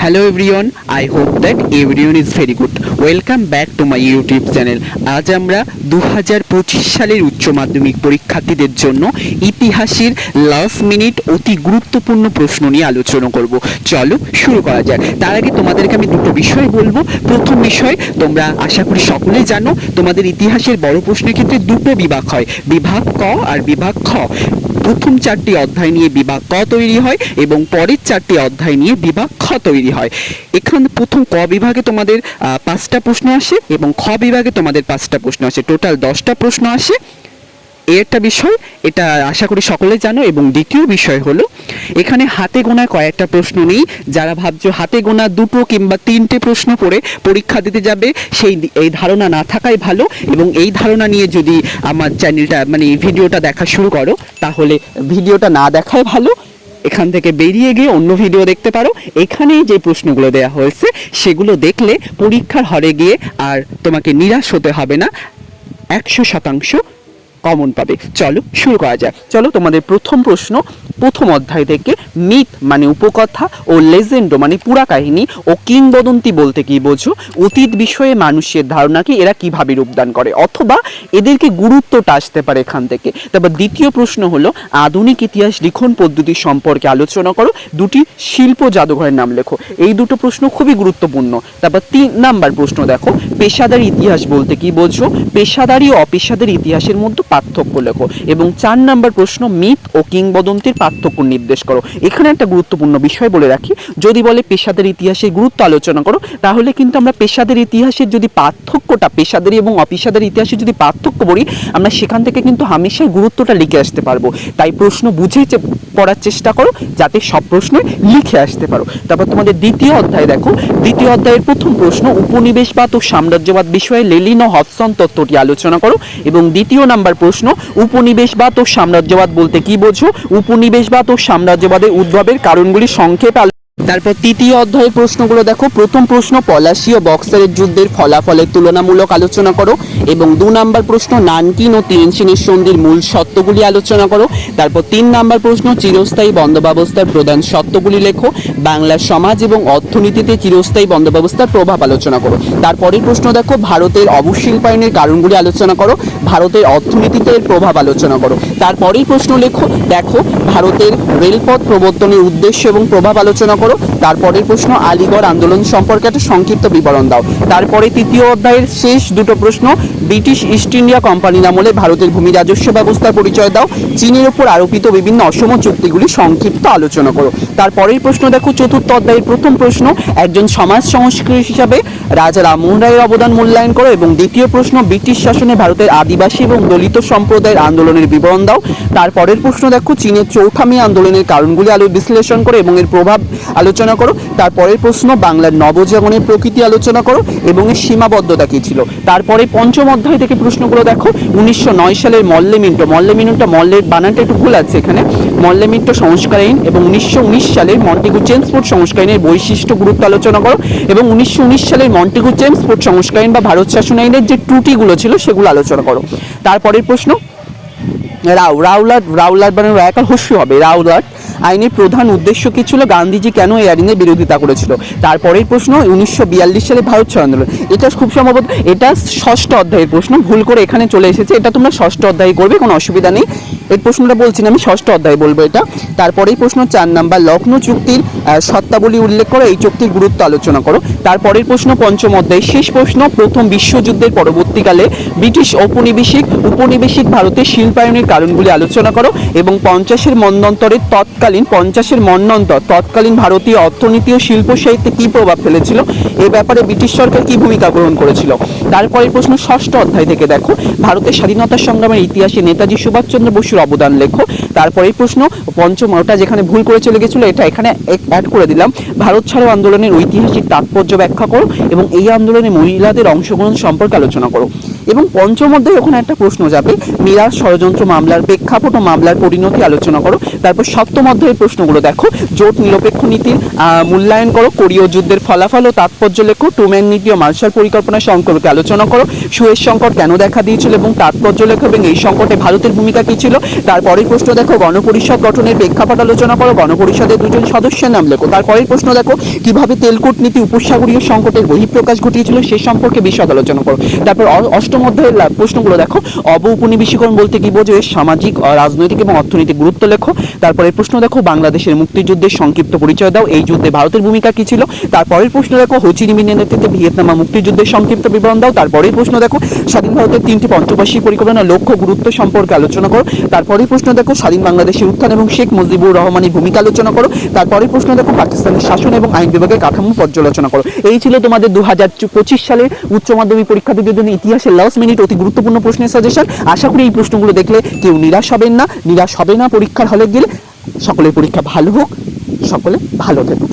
Hello everyone I hope that everyone is very good welcome back to my YouTube channel আজ আমরা দু হাজার পঁচিশ সালের উচ্চ মাধ্যমিক পরীক্ষার্থীদের জন্য ইতিহাসের লাস্ট মিনিট অতি গুরুত্বপূর্ণ প্রশ্ন নিয়ে আলোচনা করব। চলো শুরু করা যাক। তার আগে তোমাদেরকে আমি দুটো বিষয় বলব। প্রথম বিষয়, তোমরা আশা করি সকলেই জানো, তোমাদের ইতিহাসের বড় প্রশ্নের ক্ষেত্রে দুটো বিভাগ হয়, বিভাগ ক আর বিভাগ খ। প্রথম চারটি অধ্যায় নিয়ে বিভাগ ক তৈরি হয় এবং পরের চারটি অধ্যায় নিয়ে বিভাগ খ তৈরি হয়। এখানে প্রথম ক বিভাগে তোমাদের পাঁচটা প্রশ্ন আসে এবং খ বিভাগে তোমাদের পাঁচটা প্রশ্ন আসে। টোটাল দশটা প্রশ্ন আসে। একটা বিষয়, এটা আশা করি সকলে জানো, এবং দ্বিতীয় বিষয় হলো, এখানে হাতে গোনা কয়েকটা প্রশ্ন নেই। যারা ভাবছ হাতে গোনা দুটো কিংবা তিনটে প্রশ্ন করে পরীক্ষা দিতে যাবে, সেই এই ধারণা না থাকাই ভালো, এবং এই ধারণা নিয়ে যদি আমার চ্যানেলটা মানে ভিডিওটা দেখা শুরু করো, তাহলে ভিডিওটা না দেখাই ভালো। এখান থেকে বেরিয়ে গিয়ে অন্য ভিডিও দেখতে পারো। এখানেই যে প্রশ্নগুলো দেওয়া হয়েছে, সেগুলো দেখলে পরীক্ষার হরে গিয়ে আর তোমাকে নিরাশ হতে হবে না। একশো শতাংশ কমন পাবে। চলো শুরু করা যাক। চলো তোমাদের প্রথম প্রশ্ন। প্রথম অধ্যায় থেকে মিথ মানে উপকথা ও লেজেন্ডো মানে পুরা কাহিনী ও কিংবদন্তি বলতে কি বোঝো? অতীত বিষয়ে মানুষের ধারণাকে এরা কীভাবে রূপদান করে? অথবা এদেরকে গুরুত্বটা আসতে পারে এখান থেকে। তারপর দ্বিতীয় প্রশ্ন হলো, আধুনিক ইতিহাস লিখন পদ্ধতি সম্পর্কে আলোচনা করো। দুটি শিল্প জাদুঘরের নাম লেখো। এই দুটো প্রশ্ন খুবই গুরুত্বপূর্ণ। তারপর তিন নাম্বার প্রশ্ন দেখো। পেশাদারি ইতিহাস বলতে কি বোঝো? পেশাদারি ও অপেশাদারি ইতিহাসের মধ্যে পার্থক্য লেখো। এবং চার নাম্বার প্রশ্ন, মিথ ও কিংবদন্তির পার্থক্য নির্দেশ করো। এখানে একটা গুরুত্বপূর্ণ বিষয় বলে রাখি। যদি বলে পেশাদারি ইতিহাসের গুরুত্ব আলোচনা করো, তাহলে কিন্তু আমরা পেশাদারি ইতিহাসের যদি পার্থক্যটা, পেশাদারি এবং অপেশাদারি ইতিহাসের যদি পার্থক্য বলি আমরা সেখান থেকে কিন্তু হামেশাই গুরুত্বটা লিখে আসতে পারব। তাই প্রশ্ন বুঝে পড়ার চেষ্টা করো, যাতে সব প্রশ্নে লিখে আসতে পারো। তারপর তোমাদের দ্বিতীয় অধ্যায় দেখো। দ্বিতীয় অধ্যায়ের প্রথম প্রশ্ন, উপনিবেশবাদ ও সাম্রাজ্যবাদ বিষয়ে লেলিন ও হবসন তত্ত্বটি আলোচনা করো। এবং দ্বিতীয় নাম্বার প্রশ্ন উপনিবেশবাদ ও সাম্রাজ্যবাদ বলতে কি বোঝো? উপনিবেশবাদ ও সাম্রাজ্যবাদের উদ্ভবের কারণগুলি সংক্ষেপ তারপর তৃতীয় অধ্যায়ের প্রশ্নগুলো দেখো। প্রথম প্রশ্ন পলাশি ও বক্সারের যুদ্ধের ফলাফলের তুলনামূলক আলোচনা করো এবং দু নাম্বার প্রশ্ন, নানকিন ও তিনশিনের সন্ধির মূল সত্যগুলি আলোচনা করো। তারপর তিন নাম্বার প্রশ্ন, চিরস্থায়ী বন্দোবস্থার প্রধান সত্যগুলি লেখো। বাংলার সমাজ এবং অর্থনীতিতে চিরস্থায়ী বন্দোবস্থার প্রভাব আলোচনা করো। তারপরের প্রশ্ন দেখো, ভারতের অবশিল্পায়নের কারণগুলি আলোচনা করো। ভারতের অর্থনীতিতে এর প্রভাব আলোচনা করো। তারপরেই প্রশ্ন লেখো, দেখো, ভারতের রেলপথ প্রবর্তনের উদ্দেশ্য এবং প্রভাব আলোচনা করো। তারপরের প্রশ্ন, আলিগড় আন্দোলন সম্পর্কে একটা সংক্ষিপ্ত বিবরণ দাও। তারপরে তৃতীয় অধ্যায়ের শেষ দুটো প্রশ্ন, ব্রিটিশ ইস্ট ইন্ডিয়া কোম্পানির আমলে ভারতের ভূমি রাজস্ব ব্যবস্থার পরিচয় দাও। চীনের উপর আরোপিত বিভিন্ন অসম চুক্তিগুলি সংক্ষিপ্ত আলোচনা করো। তারপরের প্রশ্ন দেখো, চতুর্থ অধ্যায়ের প্রথম প্রশ্ন, একজন সমাজ সংস্কৃতি হিসাবে রাজা রামমোহন রায়ের অবদান মূল্যায়ন করো। এবং দ্বিতীয় প্রশ্ন, ব্রিটিশ শাসনে ভারতের আদিবাসী এবং দলিত সম্প্রদায়ের আন্দোলনের বিবরণ দাও। তারপরের প্রশ্ন দেখো, চীনের চৌঠামি আন্দোলনের কারণগুলি আলো বিশ্লেষণ করো এবং এর প্রভাব আলোচনা করো। তারপরের প্রশ্ন, বাংলার নবজাগরণের প্রকৃতি আলোচনা করো এবং এর সীমাবদ্ধতা কী ছিল? তারপরে পঞ্চম অধ্যায় থেকে প্রশ্নগুলো দেখো। উনিশশো নয় সালের মল্লে মিন্টো। মল্লে মিন্টোটা মল্লের বানানটা একটু ভুল আছে এখানে। মল্লে মিন্টো সংস্কার আইন এবং উনিশশো উনিশ সালের মন্টিগু চেমসফোর্ড সংস্কার আইনের বৈশিষ্ট্য গুরুত্ব আলোচনা করো এবং উনিশশো উনিশ সালের মন্টিগু চেমসফোর্ড সংস্কার আইন বা ভারত শাসন আইনের যে ত্রুটিগুলো ছিল সেগুলো আলোচনা করো। তারপরের প্রশ্ন রাও রাউলাট রাউলাট মানে একার হস্য হবে রাউলাট আইনের প্রধান উদ্দেশ্য কি ছিল? গান্ধীজি কেন এই আইনের বিরোধিতা করেছিল? তারপরের প্রশ্ন, উনিশশো বিয়াল্লিশ সালে ভারত ছাড় আন্দোলন এটা খুব সম্ভবত, এটা ষষ্ঠ অধ্যায়ের প্রশ্ন, ভুল করে এখানে চলে এসেছে, এটা তোমরা ষষ্ঠ অধ্যায়ে করবে, কোনো অসুবিধা নেই। এই প্রশ্নটা বলছি না, আমি ষষ্ঠ অধ্যায় বলব এটা। তারপরেই প্রশ্ন, চার নাম্বার লখনৌ চুক্তির সত্তাবলী উল্লেখ করো, এই চুক্তির গুরুত্ব আলোচনা করো। তারপরের প্রশ্ন, পঞ্চম অধ্যায়, শেষ প্রশ্ন, প্রথম বিশ্বযুদ্ধের পরবর্তীকালে ব্রিটিশ ঔপনিবেশিক উপনিবেশিক ভারতের শিল্পায়নের কারণগুলি আলোচনা করো এবং পঞ্চাশের মন্বন্তরের তৎকালীন, পঞ্চাশের মন্বন্তর তৎকালীন ভারতীয় অর্থনীতি ও শিল্প সাহিত্যে কী প্রভাব ফেলেছিল? এ ব্যাপারে ব্রিটিশ সরকার কী ভূমিকা গ্রহণ করেছিল? তারপরের প্রশ্ন ষষ্ঠ অধ্যায় থেকে দেখো। ভারতের স্বাধীনতা সংগ্রামের ইতিহাসে নেতাজি সুভাষচন্দ্র বসুর অবদান লেখো। তারপরে প্রশ্ন, পঞ্চম ওটা যেখানে ভুল করে চলে গেছিল, এটা এখানে অ্যাড করে দিলাম। ভারত ছাড়ো আন্দোলনের ঐতিহাসিক তাৎপর্য ব্যাখ্যা করো এবং এই আন্দোলনে মহিলাদের অংশগ্রহণ সম্পর্কে আলোচনা করো। এবং পঞ্চম অধ্যায়ে ওখানে একটা প্রশ্ন যাবে। মিরার ষড়যন্ত্র মামলার প্রেক্ষাপট ও মামলার পরিণতি আলোচনা করো। তারপর সপ্তম অধ্যায়ের প্রশ্নগুলো দেখো। জোট নিরপেক্ষ নীতির মূল্যায়ন করো, কোরীয় যুদ্ধের ফলাফল ও তাৎপর্য লেখো টুম্যান নীতি ও মার্শাল পরিকল্পনা সম্পর্কে আলোচনা করো। সুয়েজ সংকট কেন দেখা দিয়েছিল এবং তাৎপর্য লেখো এবং এই সংকটে ভারতের ভূমিকা কী ছিল? তারপরের প্রশ্ন দেখো, গণপরিষদ গঠনের প্রেক্ষাপট আলোচনা করো। গণপরিষদের দুজন সদস্যের নাম লেখো। তারপরের প্রশ্ন দেখো, কীভাবে তেলকুট নীতি উপসাগরীয় সংকটের বহিঃপ্রকাশ ঘটিয়েছিল সে সম্পর্কে বিশদ আলোচনা করো। তারপর অ- লা- প্রশ্নগুলো দেখো। অব উপনিবেশীকরণ বলতে কি বোঝো এর সামাজিক রাজনৈতিক এবং অর্থনৈতিক গুরুত্ব লেখো। তারপরে প্রশ্ন দেখো, বাংলাদেশের মুক্তিযুদ্ধের সংক্ষিপ্ত পরিচয় দাও। এই যুদ্ধে ভারতের ভূমিকা কি ছিল? তারপরের প্রশ্ন দেখো হোচিমিনের নেতৃত্বে ভিয়েতনামা মুক্তিযুদ্ধের সংক্ষিপ্ত বিবরণ দাও। তারপরের প্রশ্ন দেখো, স্বাধীন ভারতের তিনটি পঞ্চবার্ষিক পরিকল্পনা লক্ষ্য গুরুত্ব সম্পর্কে আলোচনা করো। তারপরের প্রশ্ন দেখো, স্বাধীন বাংলাদেশের উত্থান এবং শেখ মুজিবুর রহমানের ভূমিকা আলোচনা করো। তারপরের প্রশ্ন দেখো, পাকিস্তানের শাসন এবং আইন বিভাগের কাঠামো পর্যালোচনা করো। এই ছিল তোমাদের দু হাজার পঁচিশ সালের উচ্চ মাধ্যমিক পরীক্ষার্থীদের জন্য ইতিহাসের লাস্ট মিনিট অতি গুরুত্বপূর্ণ প্রশ্নের সাজেশন আশা করি এই প্রশ্নগুলো দেখলে কেউ নিরাশ হবেন না। নিরাশ হবে না, পরীক্ষার হলে গেলে সকলের পরীক্ষা ভালো হোক। সকলে ভালো থাকুক।